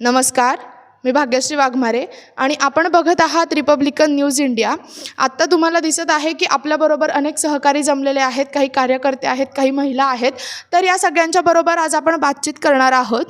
नमस्कार मी भाग्यश्री वाघमारे आणि आपण बघत आहात रिपब्लिकन न्यूज इंडिया आत्ता तुम्हाला दिसत आहे की आपल्याबरोबर अनेक सहकारी जमलेले आहेत काही कार्यकर्ते आहेत काही महिला आहेत. तर या सगळ्यांच्या बरोबर आज आपण बातचीत करणार आहोत.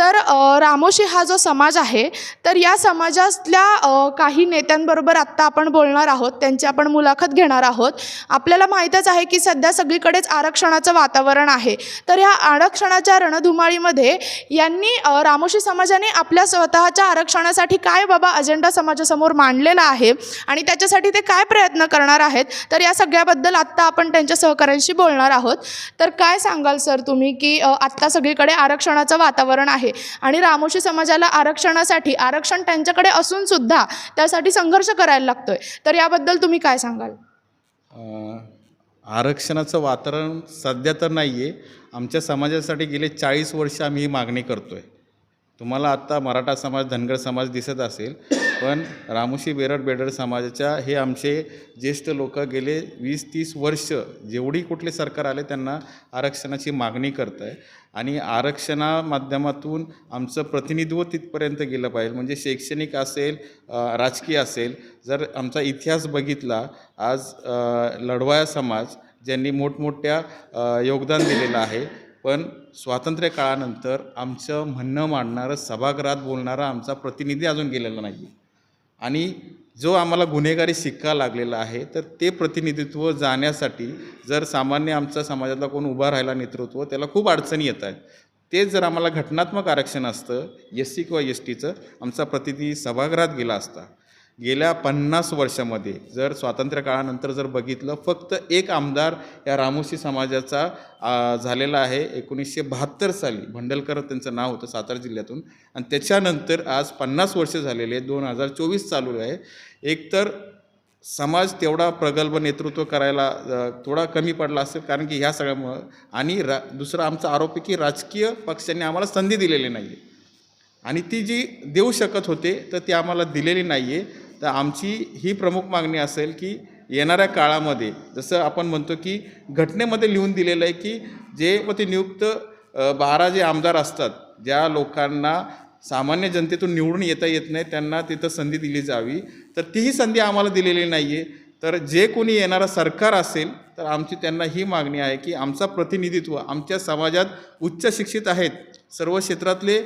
तर रामोशी हा जो समाज आहे तर या समाजातल्या काही नेत्यांबरोबर आत्ता आपण बोलणार आहोत त्यांची आपण मुलाखत घेणार आहोत. आपल्याला माहीतच आहे की सध्या सगळीकडेच आरक्षणाचं वातावरण आहे. तर ह्या आरक्षणाच्या रणधुमाळीमध्ये यांनी रामोशी समाजाने आपल्या स्वतःच्या आरक्षणासाठी काय बाबा अजेंडा समाजासमोर मांडलेला आहे आणि त्याच्यासाठी ते काय प्रयत्न करणार आहेत तर या सगळ्याबद्दल आत्ता आपण त्यांच्या सहकाऱ्यांशी बोलणार आहोत. तर काय सांगाल सर तुम्ही की आत्ता सगळीकडे आरक्षणाचं वातावरण आहे? आणि रामोशी समाजाला आरक्षणासाठी आरक्षण त्यांच्याकडे असून सुद्धा त्यासाठी संघर्ष करायला लागतोय. तर याबद्दल तुम्ही काय सांगाल? आरक्षणाचं वातावरण सध्या तर नाही आहे आमच्या समाजासाठी गेले चाळीस वर्ष आम्ही ही मागणी करतो आहे तुम्हाला आत्ता मराठा समाज धनगर समाज दिसत असेल पण रामोशी बेरड बेडर समाजाच्या हे आमचे ज्येष्ठ लोक गेले वीस तीस वर्ष जेवढी कुठले सरकार आले त्यांना आरक्षणाची मागणी करत आहे आणि आरक्षणा माध्यमातून आमचं प्रतिनिधित्व तिथपर्यंत गेलं पाहिजे. म्हणजे शैक्षणिक असेल राजकीय असेल जर आमचा इतिहास बघितला आज लढवाया समाज ज्यांनी मोठमोठ्या योगदान दिलेलं आहे पण स्वातंत्र्य काळानंतर आमचं म्हणणं मांडणारं सभागृहात बोलणारा आमचा प्रतिनिधी अजून गेलेला नाही आणि जो आम्हाला गुन्हेगारी शिक्का लागलेला आहे तर ते प्रतिनिधित्व जाण्यासाठी जर सामान्य आमचा समाजातला कोण उभा राहिला नेतृत्व त्याला खूप अडचणी येत आहेत. तेच जर आम्हाला घटनात्मक आरक्षण असतं एस सी किंवा एस टीचं आमचा प्रतिनिधी सभागृहात गेला असता गेल्या पन्नास वर्षामध्ये जर स्वातंत्र्य काळानंतर जर बघितलं फक्त एक आमदार या रामोशी समाजाचा झालेला आहे एकोणीसशे बहात्तर साली. भंडलकर त्यांचं नाव होतं सातारा जिल्ह्यातून. आणि त्याच्यानंतर आज पन्नास वर्ष झालेले दोन हजार चोवीस चालू आहे. एकतर समाज तेवढा प्रगल्भ नेतृत्व करायला थोडा कमी पडला असेल कारण की ह्या सगळ्यामुळं. आणि रा दुसरा आमचा आरोप आहे की राजकीय पक्षांनी आम्हाला संधी दिलेली नाही आहे आणि ती जी देऊ शकत होते तर ती आम्हाला दिलेली नाही आहे तर आमची ही प्रमुख मागणी असेल की येणाऱ्या काळामध्ये जसं आपण म्हणतो की घटनेमध्ये लिहून दिलेलं आहे की जे व ते नियुक्त बारा जे आमदार असतात ज्या लोकांना सामान्य जनतेतून निवडून येता येत नाही त्यांना तिथं संधी दिली जावी. तर तीही संधी आम्हाला दिलेली नाही आहे तर जे कोणी येणारं सरकार असेल तर आमची त्यांना ही मागणी आहे की आमचा प्रतिनिधित्व आमच्या समाजात उच्च शिक्षित आहेत सर्व क्षेत्रातले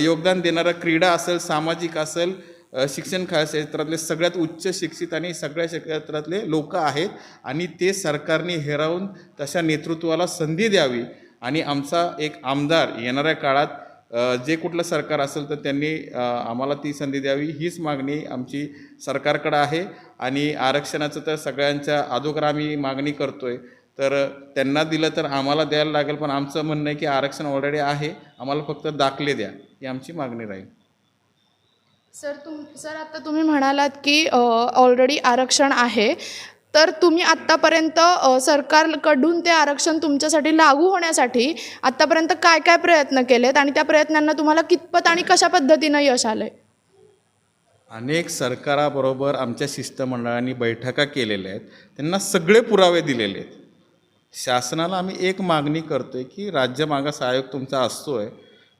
योगदान देणारा क्रीडा असेल सामाजिक असेल शिक्षण क्षेत्रातले सगळ्यात उच्च शिक्षित आणि सगळ्या क्षेत्रातले लोक आहेत आणि ते सरकारने हेरावून तशा नेतृत्वाला संधी द्यावी. आणि आमचा एक आमदार येणाऱ्या काळात जे कुठलं सरकार असेल तर त्यांनी आम्हाला ती संधी द्यावी हीच मागणी आमची सरकारकडं आहे. आणि आरक्षणाचं तर सगळ्यांच्या अगोदर आम्ही मागणी करतो आहे तर त्यांना दिलं तर आम्हाला द्यायला लागेल पण आमचं म्हणणं आहे की आरक्षण ऑलरेडी आहे. आम्हाला फक्त दाखले द्या ही आमची मागणी राहील. सर तुम सर आता तुम्ही म्हणालात की ऑलरेडी आरक्षण आहे. तर तुम्ही आत्तापर्यंत सरकारकडून ते आरक्षण तुमच्यासाठी लागू होण्यासाठी आत्तापर्यंत काय काय प्रयत्न केलेत? आणि त्या प्रयत्नांना तुम्हाला कितपत आणि कशा पद्धतीनं यश आलं आहे अनेक सरकाराबरोबर आमच्या शिष्टमंडळांनी बैठका केलेल्या आहेत. त्यांना सगळे पुरावे दिलेले आहेत. शासनाला आम्ही एक मागणी करतो आहे की राज्य मागास आयोग तुमचा असतो आहे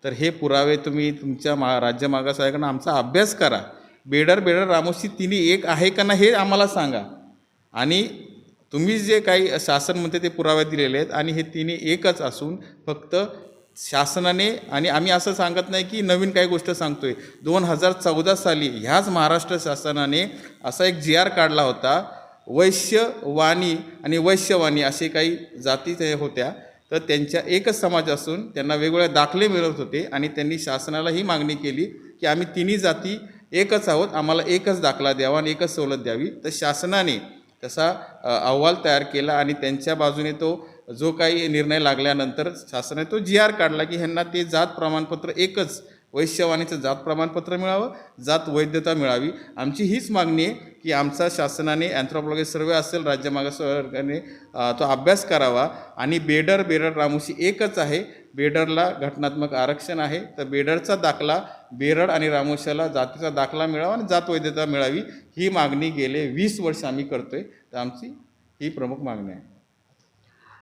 तर हे पुरावे तुम्ही तुमच्या मा राज्य मागासाहेबांना आमचा अभ्यास करा. बेडर बेडर रामोशी तिन्ही एक आहे का ना हे आम्हाला सांगा. आणि तुम्ही जे काही शासन म्हणते ते पुरावे दिलेले आहेत आणि हे तिन्ही एकच असून फक्त शासनाने आणि आम्ही असं सांगत नाही की नवीन काही गोष्ट सांगतोय. दोन हजार चौदा साली ह्याच महाराष्ट्र शासनाने असा एक जी आर काढला होता. वैश्यवाणी आणि वैश्यवाणी असे काही जाती ते होत्या. तर त्यांच्या एकच समाज असून त्यांना वेगवेगळे दाखले मिळत होते आणि त्यांनी शासनाला ही मागणी केली की आम्ही तिन्ही जाती एकच आहोत आम्हाला एकच दाखला द्यावा आणि एकच सवलत द्यावी. तर शासनाने तसा अहवाल तयार केला आणि त्यांच्या बाजूने तो जो काही निर्णय लागल्यानंतर शासनाने तो जी आर काढला की ह्यांना ते जात प्रमाणपत्र एकच वैश्यवाणीचं जात प्रमाणपत्र मिळावं जात वैधता मिळावी. आमची हीच मागणी आहे की आमचा शासनाने अँथ्रोपॉलॉजी सर्वे असेल राज्य मागासवर्गाने तो अभ्यास करावा. आणि बेडर बेडर रामोशी एकच आहे. बेडरला घटनात्मक आरक्षण आहे. तर बेडरचा दाखला बेरड आणि रामोशाला जातीचा दाखला मिळावा आणि जात वैधता मिळावी. ही मागणी गेले वीस वर्ष आम्ही करतो आहे तर आमची ही प्रमुख मागणी आहे.